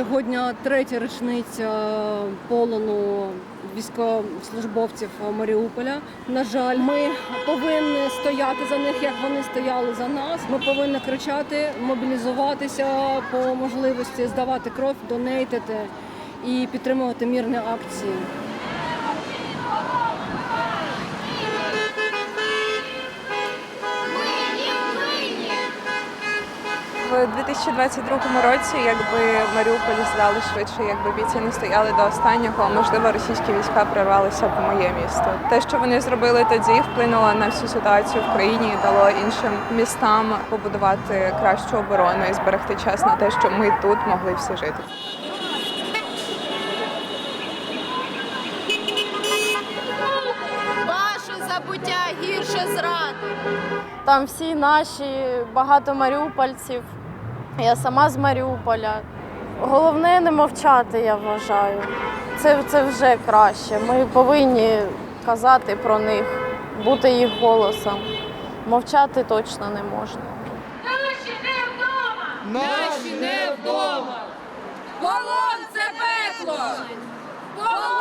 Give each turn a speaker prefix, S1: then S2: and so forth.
S1: Сьогодні третя річниця полону військовослужбовців Маріуполя. На жаль, ми повинні стояти за них, як вони стояли за нас. Ми повинні кричати, мобілізуватися по можливості, здавати кров, донейтити і підтримувати мірні акції.
S2: В 2022 році, якби Маріуполь здали швидше, якби бійці не стояли до останнього, можливо, російські війська прорвалися по моє місто. Те, що вони зробили тоді, вплинуло на всю ситуацію в країні і дало іншим містам побудувати кращу оборону і зберегти час на те, що ми тут могли всі жити.
S3: Ваше забуття гірше зради.
S4: Там всі наші, багато маріупольців. Я сама з Маріуполя. Головне не мовчати, я вважаю. Це, це вже краще. Ми повинні казати про них, бути їх голосом. Мовчати точно не можна.
S3: Наші не вдома. Полон це пекло. Полон це пекло.